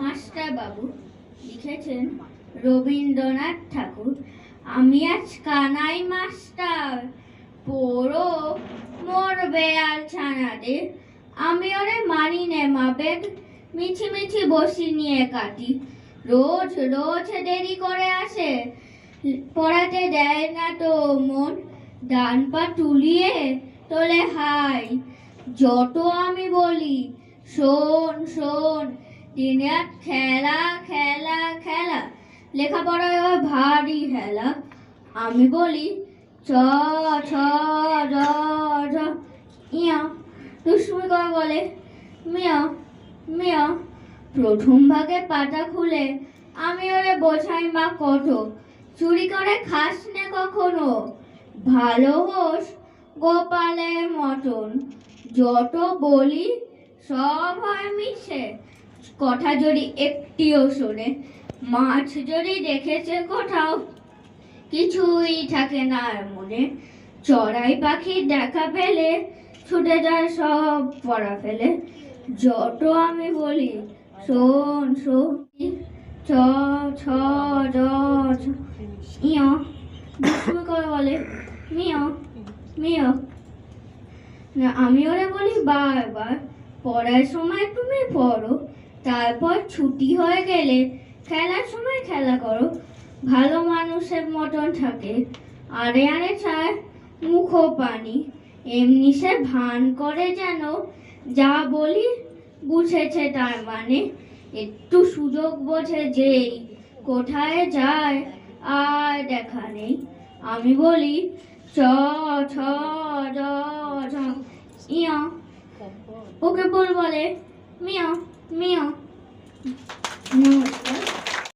Master বাবু লিখেছেন, রবীন্দ্রনাথ ঠাকুর, আমি আজ কানাই মাস্টার, পড়ো মোর বেয়াল ছানাদের আমি ওরে মানি নে মাবেদ মিছি মিছি বসি নিয়ে কাটি। রোজ রোজ দেরি করে আসে, পড়াতে দেয় না তো মন। ডান পা তুলিয়ে তোলে হাই, যত আমি বলি, শোন শোন দিনে খেলা খেলা খেলা। লেখাপড়ায় ভারী হেলা। আমি বলি, চ, ছ ইয়া, দুষ্টুমি করে বলে, মিয়া মিয়া, প্রথম ভাগে পাতা খুলে আমি ওরে বোঝাই মা কত। চুরি করে খাস নে কখনো? ভালো হোস গোপালের মতন। যত বলি, সব হয় মিশে কথা যদি একটিও শোনে, মাছ যদি দেখেছে কোথাও, কিছুই থাকে না মনে। চড়াই পাখি দেখা পেলে, ছুটে যায় সব পড়া ফেলে। যত আমি বলি, শোন শোন ছ ইয়। করে বলে, মিয় মিয়। আমি ওরা বলি বারবার, পড়ার সময় তুমি পড়ো তারপর ছুটি হয়ে গেলে খেলার সময় খেলা করো। ভালো মানুষের মতন থাকে। আরে আরে চায় মুখ পানি। এমনি সে ভান করে যেন যা বলি বুঝেছে তার মানে। একটু সুযোগ বোঝে যেই কোথায় যায় আর দেখা নেই। আমি বলি, চ, ছ ইয়া ওকে বল বলে, মিয়া মিয়া।